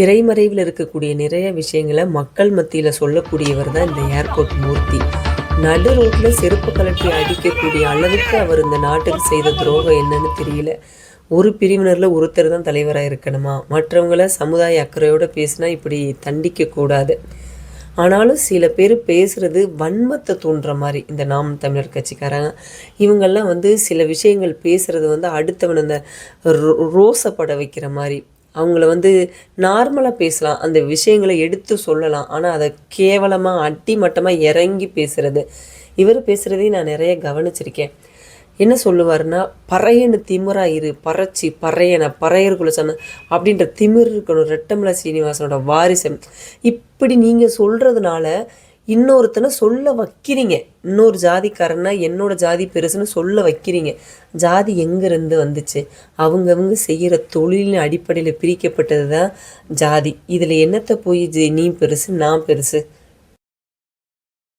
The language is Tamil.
திரைமறைவில் இருக்கக்கூடிய நிறைய விஷயங்களை மக்கள் மத்தியில் சொல்லக்கூடியவர் தான் இந்த ஏர்போர்ட் மூர்த்தி. நடு ரோட்டில் செருப்பு கலட்டி அடிக்கக்கூடிய அளவுக்கு அவர் இந்த நாட்டுக்கு செய்த துரோகம் என்னன்னு தெரியல. ஒரு பிரிவினரில் ஒருத்தர் தான் தலைவராக இருக்கணுமா? மற்றவங்கள சமுதாய அக்கறையோடு பேசினா இப்படி தண்டிக்க கூடாது. ஆனாலும் சில பேர் பேசுகிறது வன்மத்தை தூண்டுற மாதிரி இந்த நாம் தமிழர் கட்சிக்காரங்க. இவங்கெல்லாம் வந்து சில விஷயங்கள் பேசுகிறது வந்து அடுத்தவன் அந்த ரோ- ரோசப்பட வைக்கிற மாதிரி. அவங்கள வந்து நார்மலாக பேசலாம். அந்த விஷயங்களை எடுத்து சொல்லலாம். ஆனால் அதை கேவலமாக அடிமட்டமாக இறங்கி பேசுகிறது இவர் பேசுகிறதையும் நான் நிறைய கவனிச்சிருக்கேன். என்ன சொல்லுவார்னா பறையனு திமிரா இரு. பறச்சி பறையன பறையருக்குள்ள சொன்ன அப்படின்ற திமிர் இருக்கணும். ரெட்டமலை சீனிவாசனோட வாரிசம் இப்படி நீங்கள் சொல்கிறதுனால இன்னொருத்தனை சொல்ல வைக்கிறீங்க. இன்னொரு ஜாதிக்காரன்னா என்னோட ஜாதி பெருசுன்னு சொல்ல வைக்கிறீங்க. ஜாதி எங்கேருந்து வந்துச்சு? அவங்கவங்க செய்கிற தொழிலின் அடிப்படையில் பிரிக்கப்பட்டது தான் ஜாதி. இதில் என்னத்தை போய் ஜி- நீ பெருசு நான் பெருசு?